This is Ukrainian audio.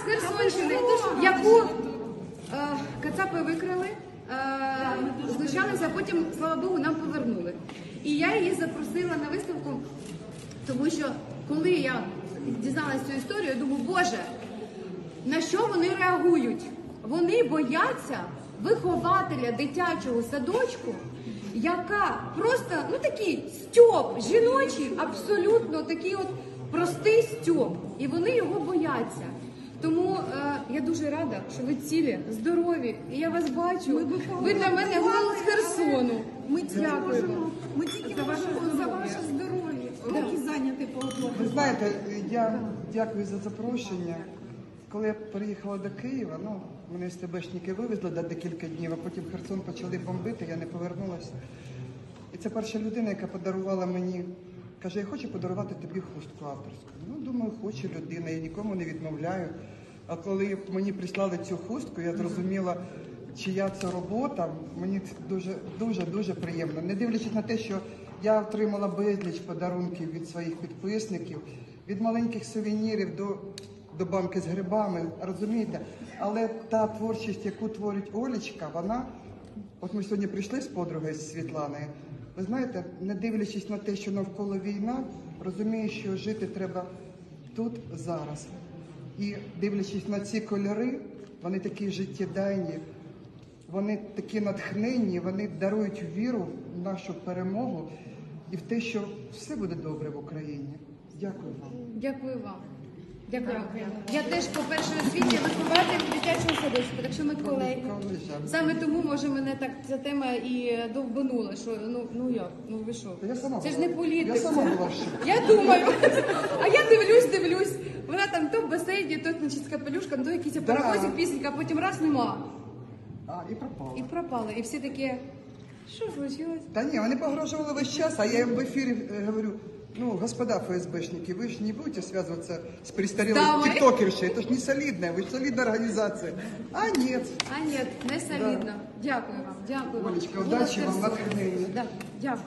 з Херсонщини, яку е, кацапи викрали, е, а потім, слава Богу, нам повернули. І я її запросила на виставку, тому що коли я дізналася цю історію, я думаю, боже, на що вони реагують? Вони бояться вихователя дитячого садочку, яка просто ну такий стьоп жіночий, абсолютно такий от простий стьоп. І вони його бояться. Тому е, я дуже рада, що ви цілі, здорові, і я вас бачу. Ви для мене голос Херсону. Ми тільки можемо, ми тільки За ваше за здоров'я. ваше здоров'я, які зайняті по Ви знаєте, я дякую за запрошення. Коли я приїхала до Києва, ну мене СТБшники вивезли на декілька днів, а потім Херсон почали бомбити, я не повернулася. І це перша людина, яка подарувала мені, каже, я хочу подарувати тобі хустку авторську. Ну, думаю, хоче людина, я нікому не відмовляю. А коли мені прислали цю хустку, я зрозуміла, чия це робота. Мені це дуже дуже дуже приємно. Не дивлячись на те, що я отримала безліч подарунків від своїх підписників, від маленьких сувенірів до, до банки з грибами, розумієте? Але та творчість, яку творить Олічка, вона, от ми сьогодні прийшли з подругою з Світланою. Ви знаєте, не дивлячись на те, що навколо війна, розумію, що жити треба тут зараз. І дивлячись на ці кольори, вони такі життєдайні, вони такі натхненні, вони дарують віру в нашу перемогу і в те, що все буде добре в Україні. Дякую вам. Дякую вам. Дякую. Я теж по перше у світі вихователь дитячого садочку, так що ми колеги. Саме тому може мене так ця тема і довбанула, що ну ну як, ну ви що? Це ж не політик. я сама була. Я думаю. А я дивлюсь, дивлюсь. Вона там то в басейні, то значить з капелюшком, то якийсь паровозик пісенька, а потім раз нема. А, і пропала. І пропала. І всі такі, що случилось? Та ні, вони погрожували весь час, а я їм в ефірі е, говорю, ну, господа ФСБшники, вы же не будете связываться с престарелой Дамой. тиктокершей, это ж не солидная, вы же солидная организация. А нет, А ні, не солідно. Дякую вам. Дякую вам. Олечка, Голос удачі вам, Херсону. натхнення. Да, дякую.